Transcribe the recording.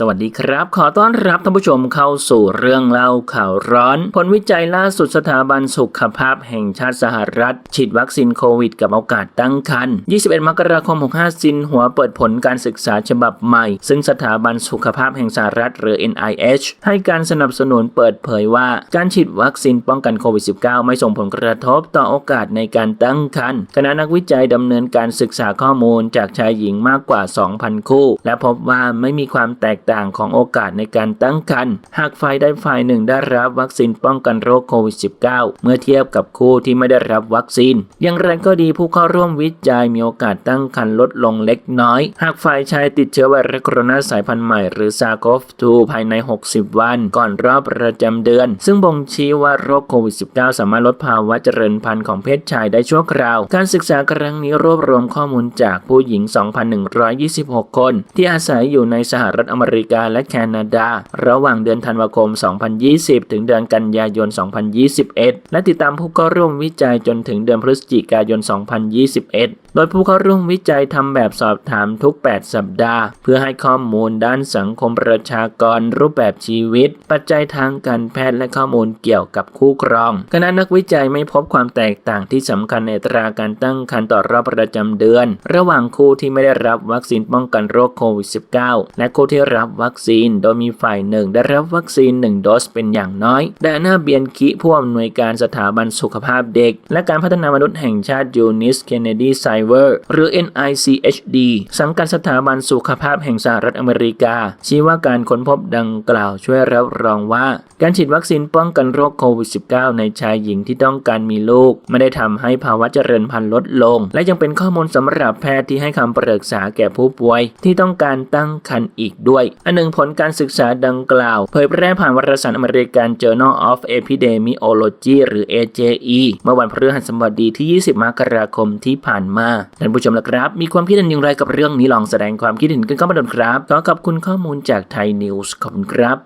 สวัสดีครับ ขอต้อนรับท่านผู้ชมเข้าสู่เรื่องเล่าข่าวร้อน ผลวิจัยล่าสุดสถาบันสุขภาพแห่งชาติสหรัฐ ฉีดวัคซีนโควิดกับโอกาสตั้งครรภ์ 21 มกราคม 65 ซินหัวเปิดผลการศึกษาฉบับใหม่ ซึ่งสถาบันสุขภาพแห่งสหรัฐหรือ NIH ให้การสนับสนุนเปิดเผยว่า การฉีดวัคซีนป้องกันโควิด -19 ไม่ส่งผลกระทบต่อโอกาสในการตั้งครรภ์คณะนักวิจัยดำเนินการศึกษาข้อมูลจากชายหญิงมากกว่า 2,000 คู่ และพบว่าไม่มีความแตกต่างของโอกาสในการตั้งครรภ์หากฝ่ายใดฝ่ายหนึ่งได้รับวัคซีนป้องกันโรคโควิด -19 เมื่อเทียบกับคู่ที่ไม่ได้รับวัคซีน อย่างไรก็ดีผู้เข้าร่วมวิจัยมีโอกาสตั้งครรภ์ลดลงเล็กน้อย หากฝ่ายชายติดเชื้อไวรัสโคโรนาสายพันธุ์ใหม่หรือ SARS-CoV-2 ภายใน 60 วัน ก่อนรอบประจำเดือน ซึ่งบ่งชี้ว่าโรคโควิด -19 สามารถลดภาวะเจริญพันธุ์ของเพศชายได้ชั่วคราว การศึกษาครั้งนี้รวบรวมข้อมูลจากผู้หญิง 2,126 คน ที่อาศัยอยู่ในสหรัฐอเมริริกาและแคนาดา ระหว่างเดือนธันวาคม 2020 ถึงเดือนกันยายน 2021 และติดตามผู้เข้าร่วมวิจัยจนถึงเดือนพฤศจิกายน 2021 โดยผู้เข้าร่วมวิจัยทำแบบสอบถามทุก 8 สัปดาห์ เพื่อให้ข้อมูลด้านสังคมประชากรรูปแบบชีวิต ปัจจัยทางการแพทย์และข้อมูลเกี่ยวกับคู่ครองคณะนักวิจัยไม่พบความแตกต่างที่สำคัญในตราการตั้งครรภ์ต่อรอบประจำเดือน ระหว่างคู่ที่ไม่ได้รับวัคซีนป้องกันโรคโควิด -19 และคู่ที่รับวัคซีน โดยมีฝ่ายหนึ่งได้รับวัคซีน 1 โดสเป็นอย่างน้อยดาน่าเบียนคิผู้อำนวยการสถาบันสุขภาพเด็ก และการพัฒนามนุษย์แห่งชาติยูนิสเคนเนดีไซเวอร์หรือ NICHD สังกัดสถาบันสุขภาพแห่งสหรัฐอเมริกา ชี้ว่าการค้นพบดังกล่าวช่วยรับรองว่า การฉีดวัคซีนป้องกันโรคโควิด -19 ในชายหญิงที่ต้องการมีลูก ไม่ได้ทำให้ภาวะเจริญพันธุ์ลดลง และยังเป็นข้อมูลสำหรับแพทย์ที่ให้คำปรึกษาแก่ผู้ป่วย ที่ต้องการตั้งครรภ์อีกด้วยอันหนึ่งผลการศึกษาดังกล่าว เผยแพร่ผ่านวารสารอเมริกัน Journal of Epidemiology หรือ AJE เมื่อวันพฤหัสบดีที่ 20 มกราคมที่ผ่านมาท่านผู้ชมละครับ มีความคิดเห็นอย่างไรกับเรื่องนี้ลองแสดงความคิดเห็นกันเข้ามาดนครับ ขอขอบคุณข้อมูลจากไทยนิวส์ขอบคุณครับ